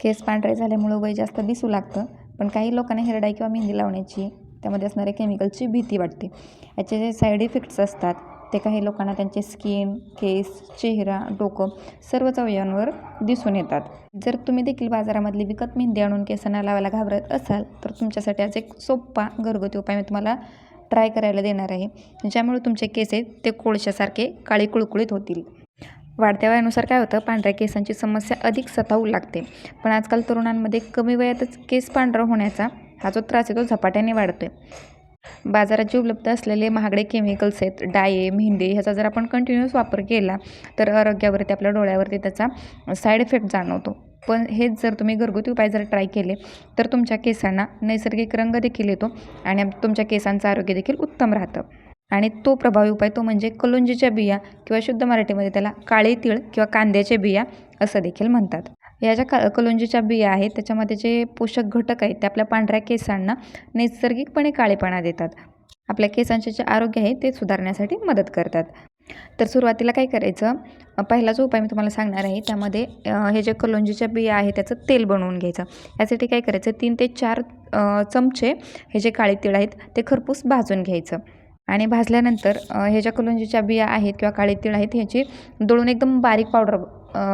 केस पांढरे झाल्यामुळं वय जास्त दिसू लागतं. पण काही लोकांना हिरडाई किंवा मेहंदी लावण्याची त्यामध्ये असणाऱ्या केमिकलची भीती वाटते. याचे जे साईड इफेक्ट्स असतात ते काही लोकांना त्यांचे स्किन केस चेहरा डोकं सर्वच अवयवांवर दिसून येतात. जर तुम्ही देखील बाजारामधली विकत मेहंदी आणून केसांना लावायला घाबरत असाल तर तुमच्यासाठी आज एक सोपा घरगुती उपाय मी तुम्हाला ट्राय करायला देणार आहे. ज्यामुळे तुमचे केस आहेत ते कोळशासारखे काळे कुळकुळीत होतील. वाढत्या वयानुसार काय होतं पांढऱ्या केसांची समस्या अधिक सतावू लागते. पण आजकाल तरुणांमध्ये कमी वयातच केस पांढरा होण्याचा हा जो त्रास आहे तो झपाट्याने वाढतो आहे बाजारात जे उपलब्ध असलेले महागडे केमिकल्स आहेत डाये मेहंदी ह्याचा जर आपण कंटिन्यूअस वापर केला तर आरोग्यावरती आपल्या डोळ्यावरती त्याचा साईड इफेक्ट जाणवतो. पण हेच जर तुम्ही घरगुती उपाय जर ट्राय केले तर तुमच्या केसांना नैसर्गिक रंग देखील येतो आणि तुमच्या केसांचं आरोग्य देखील उत्तम राहतं. आणि तो प्रभावी उपाय तो म्हणजे कलोंजीच्या बिया किंवा शुद्ध मराठीमध्ये त्याला काळे तीळ किंवा कांद्याच्या बिया असं देखील म्हणतात. या ज्या का कलुंजीच्या बिया आहेत त्याच्यामध्ये जे पोषक घटक आहेत ते आपल्या पांढऱ्या केसांना नैसर्गिकपणे काळेपणा देतात. आपल्या केसांचे जे आरोग्य आहे ते सुधारण्यासाठी मदत करतात. तर सुरुवातीला काय करायचं? पहिला जो उपाय मी तुम्हाला सांगणार आहे त्यामध्ये हे जे कलोंजीच्या बिया आहे त्याचं तेल बनवून घ्यायचं. यासाठी काय करायचं? तीन ते चार चमचे हे जे काळे तीळ आहेत ते खरपूस भाजून घ्यायचं. आणि भाजल्यानंतर ह्याच्या कलुंजीच्या बिया आहेत किंवा काळे तीळ आहेत ह्याची दळून एकदम बारीक पावडर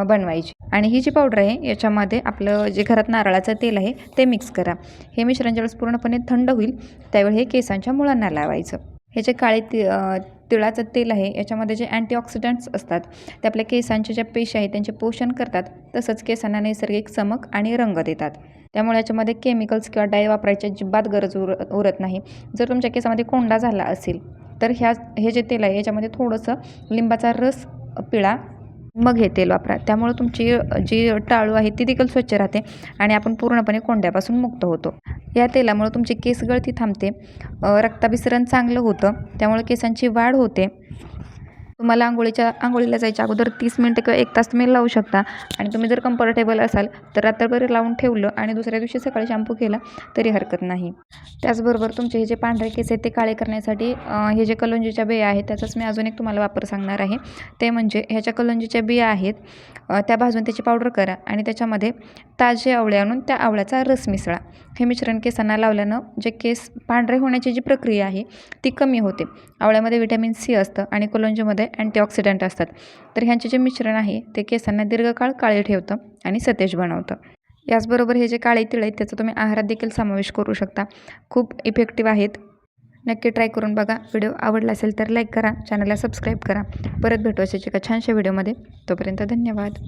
बनवायची. आणि ही जी पावडर आहे याच्यामध्ये आपलं जे घरात नारळाचं तेल आहे ते मिक्स करा. हे मिश्रण ज्यावेळेस पूर्णपणे थंड होईल. त्यावेळी हे केसांच्या मुळांना लावायचं. हे जे काळे ति तिळाचं तेल आहे याच्यामध्ये जे अँटीऑक्सिडंट्स असतात ते आपल्या केसांच्या ज्या पेशी आहेत त्यांचे पोषण करतात तसंच केसांना नैसर्गिक चमक आणि रंग देतात. त्यामुळे याच्यामध्ये केमिकल्स किंवा डाय वापरायची अजिबात गरज उर उरत नाही. जर तुमच्या केसामध्ये कोंडा झाला असेल तर ह्या हे जे तेल आहे याच्यामध्ये थोडंसं लिंबाचा रस पिळा मग हे तेल वापरा. त्यामुळे तुमची जी टाळू आहे ती देखील स्वच्छ राहते आणि आपण पूर्णपणे कोंड्यापासून मुक्त होतो. या तेलामुळे तुमची केस गळती थांबते. रक्ताभिसरण चांगलं होतं. त्यामुळे केसांची वाढ होते. तुम्हाला आंघोळीच्या आंघोळीला जायच्या अगोदर तीस मिनटं किंवा एक तास तुम्ही लावू शकता. आणि तुम्ही जर कम्फर्टेबल असाल तर रात्रभर लावून ठेवलं आणि दुसऱ्या दिवशी सकाळी शॅम्पू केला तरी हरकत नाही. त्याचबरोबर तुमचे हे जे पांढरे केस आहेत ते काळे करण्यासाठी हे जे कलोंजीच्या बिया आहेत त्याचाच मी अजून एक तुम्हाला वापर सांगणार आहे. ते म्हणजे ह्याच्या कलोंजीच्या बिया आहेत त्या भाजून त्याची पावडर करा आणि त्याच्यामध्ये ताजे आवळे आणून त्या आवळ्याचा रस मिसळा. हे मिश्रण केसांना लावल्यानं जे केस पांढरे होण्याची जी प्रक्रिया आहे ती कमी होते. आवळ्यामध्ये विटॅमिन सी असतं आणि कलंजीमध्ये अँटीऑक्सिडंट असतात. तर ह्यांचे जे मिश्रण आहे ते केसांना दीर्घकाळ काळे ठेवतं आणि सतेज बनवतं. याचबरोबर हे जे काळे तिळ आहेत त्याचा तुम्ही आहारात देखील समावेश करू शकता. खूप इफेक्टिव्ह आहेत. नक्की ट्राय करून बघा. व्हिडिओ आवडला असेल तर लाईक करा. चॅनलला सबस्क्राईब करा. परत भेटू अशाच एका छानशा व्हिडिओमध्ये तोपर्यंत धन्यवाद.